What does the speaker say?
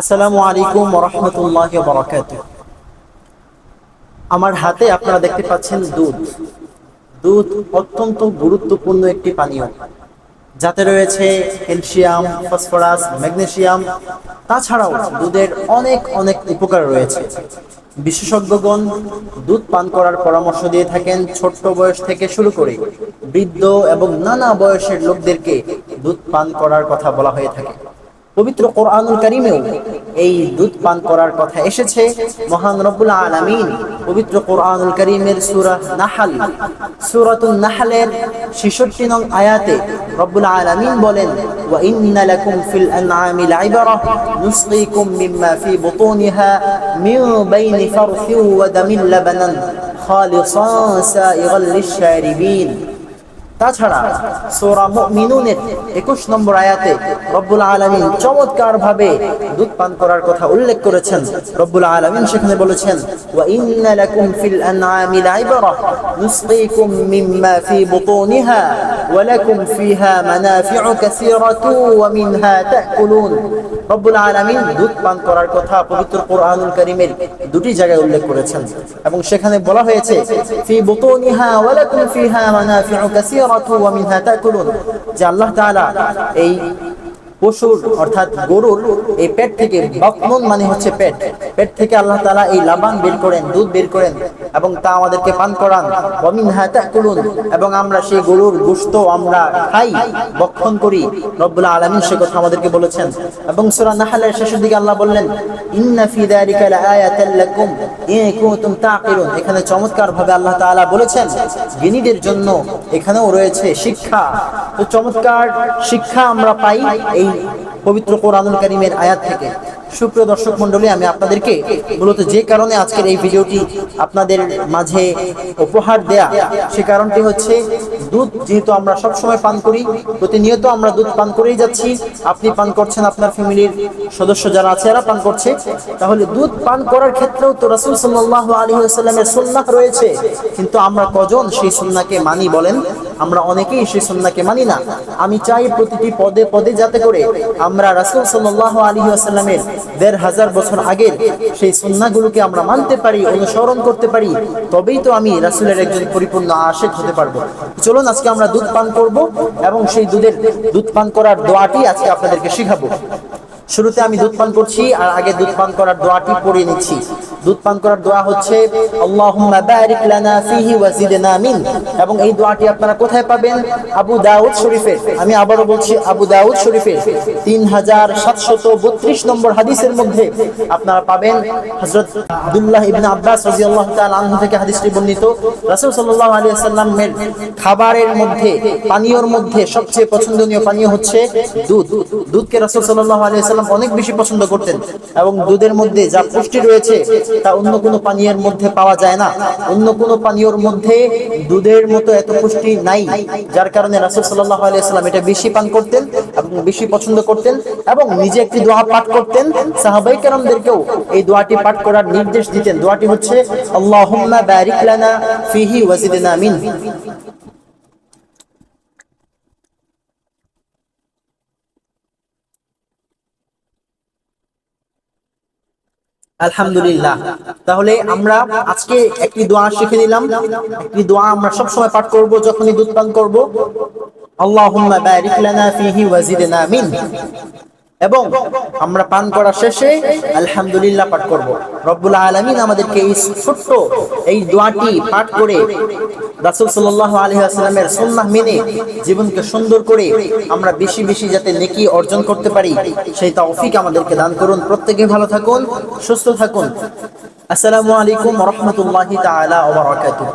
আসসালামু আলাইকুম রহমতুল্লাহ বরকাত আমার হাতে আপনারা দেখতে পাচ্ছেন দুধ। দুধ অত্যন্ত গুরুত্বপূর্ণ একটি পানীয়। যাতে রয়েছে ক্যালসিয়াম, ফসফরাস, ম্যাগনেসিয়াম, তাছাড়াও দুধের অনেক অনেক উপকার রয়েছে। বিশেষজ্ঞগণ দুধ পান করার পরামর্শ দিয়ে থাকেন ছোট্ট বয়স থেকে শুরু করে বৃদ্ধ এবং নানা বয়সের লোকদেরকে দুধ পান করার কথা বলা হয়ে থাকে। পবিত্র কোরআনুল করিমেও এই দুধ পান করার কথা এসেছে। মহান রব্বুল আলামিন পবিত্র কোরআনুল করিমের সূরা নাহাল, সূরাতুন নাহলের 66 নং আয়াতে রব্বুল আলামিন বলেন, ওয়া ইন্না লাকুম ফিল আনআমি লাইবারা, নুসকিকুম মিম্মা ফি বুতুনিহা মিন বাইনি ফারথিন ওয়া দামিন লাবানান খালিসান সাইগাল লিশ-শারিবিন। তাছাড়া সোরা মুমিনুনের একুশ নম্বর আয়াতে রব্বুল চমৎকার ভাবে দুধ পান করার কথা উল্লেখ করেছেন। রব্বুল আলমিন সেখানে বলেছেন দুটি জায়গায় উল্লেখ করেছেন। এবং সেখানে বলা হয়েছে আল্লাহ তাআলা এই পশুর, অর্থাৎ গরুর, এই পেট থেকে বকমন মানে হচ্ছে পেট। পেট থেকে আল্লাহ তালা এই লাবান বের করেন, দুধ বের করেন। এবং তা আমাদেরকে পান করান। ওয়ামিন হাতাকুলুন এবং আমরা সেই গরুর গোশত আমরা খাই, বক্ষণ করি। রব্বুল আলামিন সে কথা আমাদেরকে বলেছেন। এবং সূরা নাহলের শেষের দিকে আল্লাহ বললেন এখানে চমৎকার ভাবে আল্লাহ তাআলা বলেছেন জ্ঞানীদের জন্য এখানেও রয়েছে শিক্ষা। তো চমৎকার শিক্ষা আমরা পাই এই পবিত্র কোরআনুল কারীমের আয়াত থেকে। সুপ্রিয় দর্শক মন্ডলী আমি আপনাদেরকে মূলত যে কারণে আজকের এই ভিডিওটি আপনাদের মাঝে উপহার দেয়া, সে কারণটি হচ্ছে দুধ, যেহেতু আমরা সব সময় পান করি, প্রতিনিয়ত আমরা দুধ পান করেই যাচ্ছি। আপনি পান করছেন আপনার ফ্যামিলির সদস্য যারা আছে, এরা পান করছে। তাহলে দুধ পান করার ক্ষেত্রেও তো রাসূল সাল্লাল্লাহু আলাইহি ওয়াসাল্লামের সুন্নাহ রয়েছে। কিন্তু আমরা কজন সেই সুন্নাহকে মানি বলেন? আমরা অনেকেই সেই সুন্নাহকে মানি না। আমি চাই প্রতিটি পদে পদে যাতে করে আমরা রাসূল সাল্লাল্লাহু আলাইহি ওয়াসাল্লামের দেড় হাজার বছর আগের সেই সুন্নাহগুলোকে আমরা মানতে পারি, অনুসরণ করতে পারি, তবেই তো আমি রাসূলের একজন পরিপূর্ণ আশেক হতে পারব। চলুন, আজকে আমরা দুধ পান করব এবং সেই দুধের দুধ পান করার দোয়াটি আজকে আপনাদেরকে শিখাবো। শুরুতে আমি দুধ পান করছি আর আগে দুধ পান করার দোয়াটি পড়ে নিচ্ছি। দুধ পান করার দোয়া হচ্ছে এবং এই দোয়াটি আপনারা কোথায় পাবেন? আবু দাউদ শরীফের আমি আবারও বলছি, আবু দাউদ শরীফের 3732 নম্বর হাদিসের মধ্যে আপনারা পাবেন হযরত আব্দুল্লাহ ইবনে আব্বাস রাদিয়াল্লাহু তাআলা আনহু থেকে হাদিসটি বর্ণিত। রাসূল সাল্লাল্লাহু আলাইহি ওয়াসাল্লামের খাবারের মধ্যে, পানীয়র মধ্যে সবচেয়ে পছন্দনীয় পানীয় হচ্ছে দুধ। দুধকে রাসূল সাল্লাল্লাহু আলাইহি ওয়াসাল্লাম অনেক বেশি পছন্দ করতেন এবং দুধের মধ্যে যা পুষ্টি রয়েছে তা অন্য কোনো পানীয়ের মধ্যে পাওয়া যায় না। অন্য কোনো পানীয়র মধ্যে দুধের মতো এত পুষ্টি নাই, যার কারণে রাসূল সাল্লাল্লাহু আলাইহি ওয়াসাল্লাম এটা বেশি পান করতেন এবং বেশি পছন্দ করতেন এবং নিজে একটি দোয়া পাঠ করতেন। সাহাবাই কেরামদেরকেও এই দোয়াটি পাঠ করার নির্দেশ দিতেন। দোয়াটি হচ্ছে লানা ফিহি ওয়া জিদনা মিন। আলহামদুলিল্লাহ। তাহলে আমরা আজকে একটি দোয়া শিখে নিলাম। একটি দোয়া আমরা সব সময় পাঠ করব, যখনই দুধ পান করব। আল্লাহুম্মা বারিক লানা ফিহি এবং আমরা পান করা শেষে আলহামদুলিল্লাহ পাঠ করব। রব্বুল আলামিন আমাদেরকে এই ছোট্ট এই দোয়াটি পাঠ করে রাসূল সাল্লাল্লাহু আলাইহি ওয়াসাল্লামের সুন্নাহ মেনে জীবনকে সুন্দর করে আমরা বেশি বেশি যাতে নেকি অর্জন করতে পারি, সেই তৌফিক আমাদেরকে দান করুন। প্রত্যেকে ভালো থাকুন, সুস্থ থাকুন। আসসালামু আলাইকুম রাহমাতুল্লাহি তাআলা ওয়া বারাকাতুহু।